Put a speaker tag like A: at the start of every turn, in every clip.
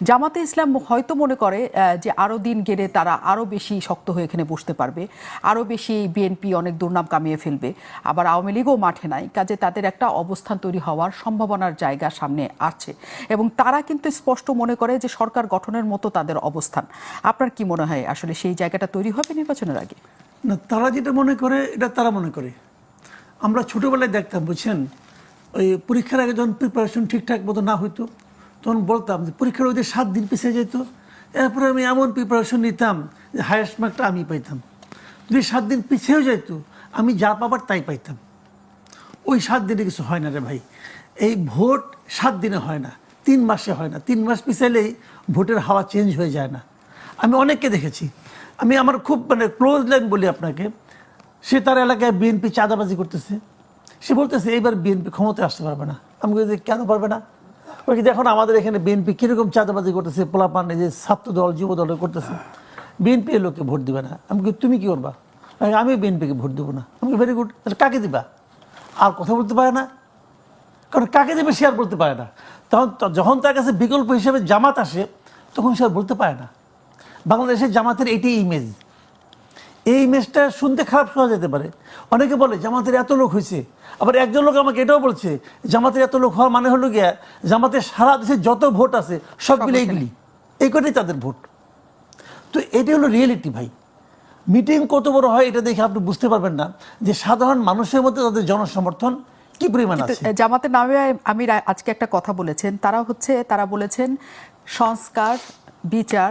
A: জামাতে ইসলাম হয়তো মনে করে যে আরও দিন গেলে তারা আরও বেশি শক্ত হয়ে এখানে বসতে পারবে, আরও বেশি বিএনপি অনেক দুর্নাম কামিয়ে ফেলবে। আবার আওয়ামী লীগও মাঠে নাই, কাজে তাদের একটা অবস্থান তৈরি হওয়ার সম্ভাবনার জায়গা সামনে আছে। এবং তারা কিন্তু স্পষ্ট মনে করে যে সরকার গঠনের মতো তাদের অবস্থান। আপনার কি মনে হয়, আসলে সেই জায়গাটা তৈরি হবে নির্বাচনের আগে?
B: না, তারা যেটা মনে করে, এটা তারা মনে করে। আমরা ছোটোবেলায় দেখতাম, বুঝছেন? ওই পরীক্ষার আগে যখন প্রিপারেশন ঠিকঠাক মতো না হইতো তখন বলতাম যে, পরীক্ষার ওই সাত দিন পিছিয়ে যেত, এরপরে আমি এমন প্রিপারেশন নিতাম যে হায়েস্ট মার্কটা আমি পাইতাম। যদি সাত দিন পিছিয়েও যেত, আমি যা পাবার তাই পাইতাম। ওই সাত দিনে কিছু হয় না রে ভাই। এই ভোট সাত দিনে হয় না, তিন মাসে হয় না। তিন মাস পিছাইলেই ভোটের হাওয়া চেঞ্জ হয়ে যায় না। আমি অনেককে দেখেছি। আমি আমার খুব মানে ক্লোজ লাইন বলি আপনাকে। সে তার এলাকায় বিএনপি চাঁদাবাজি করতেছে। সে বলতেছে, এইবার বিএনপি ক্ষমতায় আসতে পারবে না। আমি কেন পারবে না? বলছি দেখুন আমাদের এখানে বিএনপি কীরকম চাঁদাবাজি করতেছে পোলাপান যে ছাত্র দল যুব দল করতেছে। বিএনপি লোককে ভোট দিবে না। আমি বলি, তুমি কি করবা? আমি, বিএনপিকে ভোট দেবো না। আমি ভেরি গুড তাহলে কাকে দিবা? আর কথা বলতে পারে না। কারণ কাকে দেবে সে আর বলতে পারে না। তখন যখন তার কাছে বিকল্প হিসেবে জামাত আসে তখন সে আর বলতে পারে না। বাংলাদেশের জামাতের এইটাই ইমেজ এই ইমেজটা শুনতে খারাপ শোনা যেতে পারে। অনেকে বলে জামাতের এত লোক হয়েছে। আবার একজন লোক আমাকে এটাও বলছে জামাতের এত লোক হওয়ার মানে হলো গিয়া জামাতের সারা দেশে যত ভোট আছে সবগুলো এইগুলি এই কটাই তাদের ভোট। তো এটাই হলো রিয়েলিটি ভাই। মিটিং কত বড় হয় এটা দেখে আপনি বুঝতে পারবেন না যে সাধারণ মানুষের মধ্যে তাদের জনসমর্থন কি পরিমাণ আছে।
A: জামাতের নামে আমি আজকে একটা কথা বলেছেন। তারা হচ্ছে তারা বলেছেন সংস্কার বিচার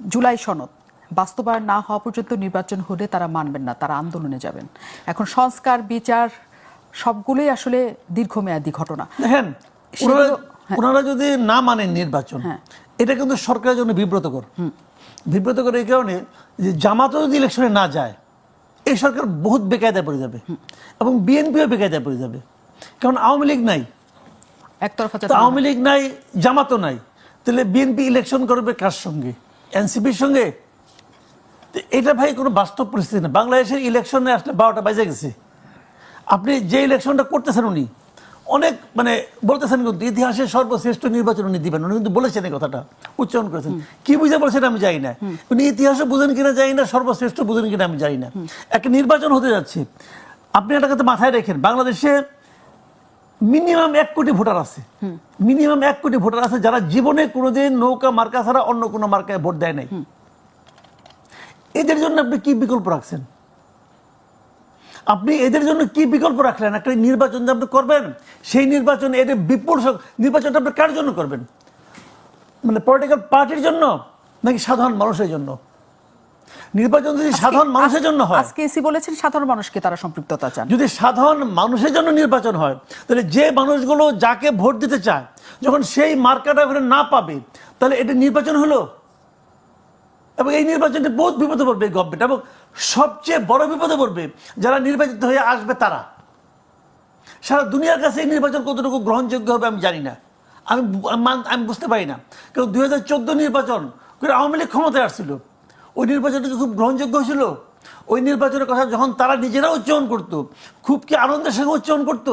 A: জুলাই সনদ। বাস্তবায়ন না হওয়া পর্যন্ত নির্বাচন হলে তারা মানবেন না তারা আন্দোলনে যাবেন। এখন সংস্কার বিচার সবগুলোই আসলে দীর্ঘমেয়াদী ঘটনা।
B: দেখেন ওনারা- যদি না মানেন নির্বাচন
A: হ্যাঁ।
B: এটা কিন্তু সরকারের জন্য বিব্রতকর। বিব্রতকর এই কারণে যে জামাতও যদি ইলেকশনে না যায় এই সরকার বহুত বেকায়দায় পড়ে যাবে এবং বিএনপিও বেকায়দায় পড়ে যাবে। কারণ আওয়ামী লীগ নাই।
A: একতরফা
B: আওয়ামী লীগ নাই জামাতও নাই। তাহলে বিএনপি ইলেকশন করবে কার সঙ্গে? এনসিপির সঙ্গে? এটা ভাই কোনো বাস্তব পরিস্থিতি না। বাংলাদেশের ইলেকশনে আসলে বারোটা বাজে গেছে। আপনি যে ইলেকশনটা করতেছেন উনি অনেক মানে বলতেছেন কিন্তু ইতিহাসের সর্বশ্রেষ্ঠ নির্বাচন উনি দিবেন। উনি কিন্তু বলেছেন এই কথাটা উচ্চারণ করেছেন। কি বুঝে বলছেন আমি জানি না। উনি ইতিহাসও বুঝেন কিনা জানি না সর্বশ্রেষ্ঠ বুঝেন কিনা আমি জানি না। একটা নির্বাচন হতে যাচ্ছে। আপনি একটা কথা মাথায় রেখেন বাংলাদেশে মিনিমাম এক কোটি ভোটার আছে। মিনিমাম এক কোটি ভোটার আছে যারা জীবনে কোনোদিন নৌকা মার্কা ছাড়া অন্য কোনো মার্কায় ভোট দেয় নাই। এদের জন্য আপনি কি বিকল্প রাখছেন? আপনি এদের জন্য কি বিকল্প রাখলেন? একটা নির্বাচন যে আপনি করবেন সেই নির্বাচন এদের বিপুল নির্বাচনটা আপনি কার জন্য করবেন? মানে পলিটিক্যাল পার্টির জন্য নাকি সাধারণ মানুষের জন্য? নির্বাচন যদি সাধারণ মানুষের জন্য হয়
A: আজকে এসি বলেছেন সাধারণ মানুষকে তারা সম্পৃক্ততা চান।
B: যদি সাধারণ মানুষের জন্য নির্বাচন হয় তাহলে যে মানুষগুলো যাকে ভোট দিতে চায় যখন সেই মার্কাটা ওখানে না পাবে তাহলে এটা নির্বাচন হলো? এবং এই নির্বাচনটি বহুত বিপদে পড়বে গভর্নমেন্ট এবং সবচেয়ে বড় বিপদে পড়বে যারা নির্বাচিত হয়ে আসবে তারা। সারা দুনিয়ার কাছে এই নির্বাচন কতটুকু গ্রহণযোগ্য হবে আমি জানি না। আমি আমি বুঝতে পারি না। কারণ দুই হাজার চোদ্দ নির্বাচন করে আওয়ামী লীগ ক্ষমতায় আসছিল। ওই নির্বাচনটা খুব গ্রহণযোগ্য হয়েছিল, ওই নির্বাচনের কথা যখন তারা নিজেরা উচ্চারণ করতো, খুব কি আনন্দের সঙ্গে উচ্চারণ করতো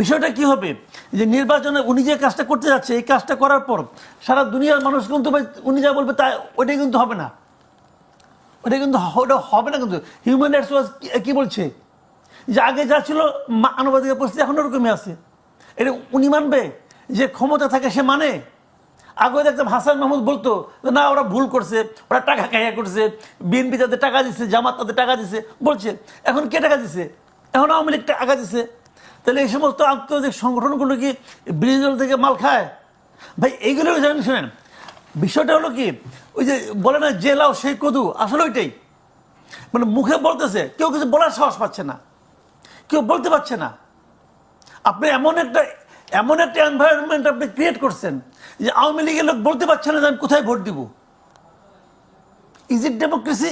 B: বিষয়টা কি হবে? যে নির্বাচনে উনি যে কাজটা করতে যাচ্ছে, এই কাজটা করার পর সারা দুনিয়ার মানুষ কিন্তু উনি যা বলবে তা ওইটাই কিন্তু হবে না। ওটা কিন্তু ওটা হবে না কিন্তু। হিউম্যান রাইটস ওয়াচ কি বলছে? যে আগে যা ছিল মানবাধিকার পরিস্থিতি এখন ওরকমই আছে। এটা উনি মানবে? যে ক্ষমতা থাকে সে মানে। আগে দেখতাম হাসান মাহমুদ বলতো না, ওরা ভুল করছে, ওরা টাকা খাইয়া করছে, বিএনপি তাদের টাকা দিচ্ছে জামাত তাদের টাকা দিচ্ছে বলছে, এখন কে টাকা দিছে? এখন আওয়ামী লীগ টাকা দিচ্ছে তাহলে এই সমস্ত আন্তর্জাতিক সংগঠনগুলো কি বিরোধী থেকে মাল খায়? ভাই, এইগুলো জানেন, শুনেন। বিষয়টা হলো কি, ওই যে বলে না, যে লাও সেই কদু আসলে ওইটাই। মানে মুখে বলতেছে, কেউ কিছু বলার সাহস পাচ্ছে না। কেউ বলতে পারছে না। আপনি এমন একটা এমন একটা এনভায়রনমেন্ট আপনি ক্রিয়েট করছেন যে আওয়ামী লীগের লোক বলতে পারছে না যে আমি কোথায় ভোট দিব। Is it democracy